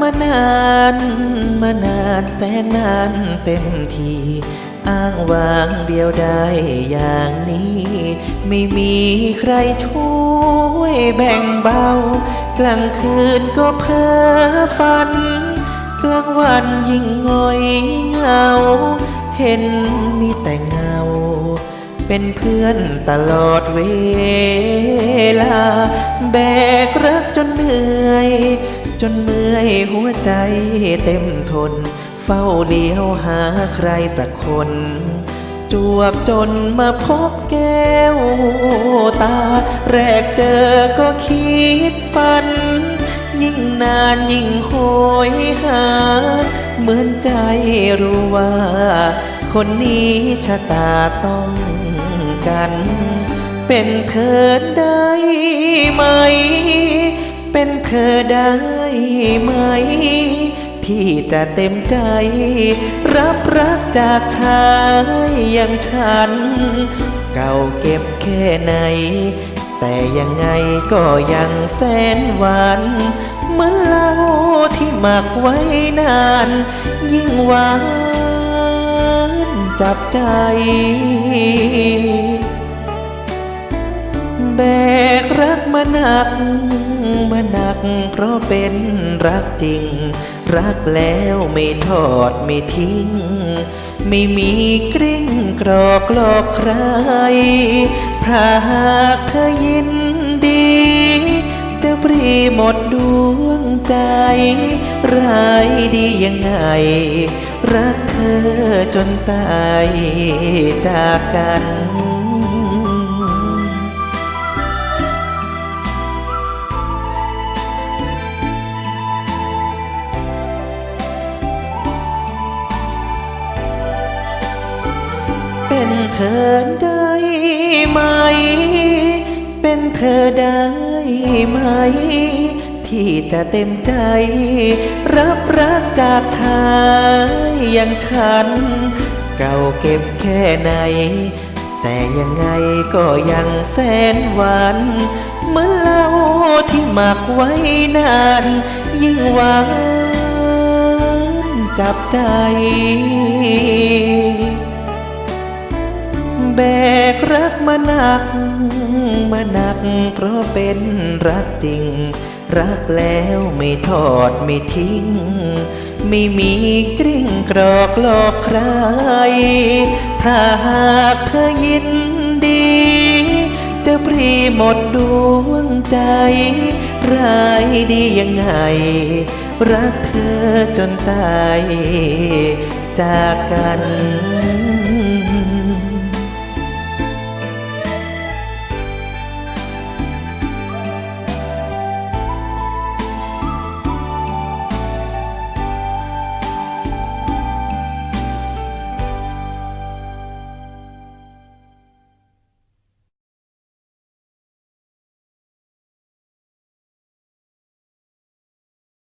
มานานมานานแสนนานเต็มทีอ้างว้างเดียวได้อย่างนี้ ไม่มีใครช่วยแบ่งเบา กลางคืนก็เพ้อฝัน กลางวันยิ่งงอยเหงา เห็นมีแต่เงา เป็นเพื่อนตลอดเวลา แบกรักจนเหนื่อย จนเมื่อยหัวใจเต็มทน เฝ้าเลี้ยวหาใครสักคน จวบจนมาพบแก้วตา แรกเจอก็คิดฝัน ยิ่งนานยิ่งโหยหา เหมือนใจรู้ว่า คนนี้ชะตาต้องกัน เป็นเธอได้ไหม เป็นเธอได้ไหม ที่จะเต็มใจ รับรักจากชายอย่างฉัน เก่าเก็บแค่ไหน แต่ยังไงก็ยังแสนหวานเหมือนเหล้าที่หมักไว้นาน ยิ่งหวานจับใจแบกรักมาหนัก มาหนัก เพราะเป็นรักจริง รักแล้วไม่ทอดไม่ทิ้ง ไม่มีกริ้งกรอกหลอกใคร ถ้าหากเธอยินดี จะปรีหมดดวงใจ ร้ายดียังไง รักเธอจนตายจากกัน เป็นเธอได้ไหม เป็นเธอได้ไหม ที่จะเต็มใจ รับรักจากชายอย่างฉัน เก่าเก็บแค่ไหน แต่ยังไงก็ยังแสนหวานเหมื่อนเหล้าที่หมักไว้นาน ยิ่งหวานจับใจ แบกรักมาหนัก มาหนัก เพราะเป็นรักจริง รักแล้วไม่ทอดไม่ทิ้ง ไม่มีกริ่งกรอกหลอกใคร ถ้าหากเธอยินดี จะปรีหมดดวงใจร้ายดียังไง รักเธอจนตายจากกัน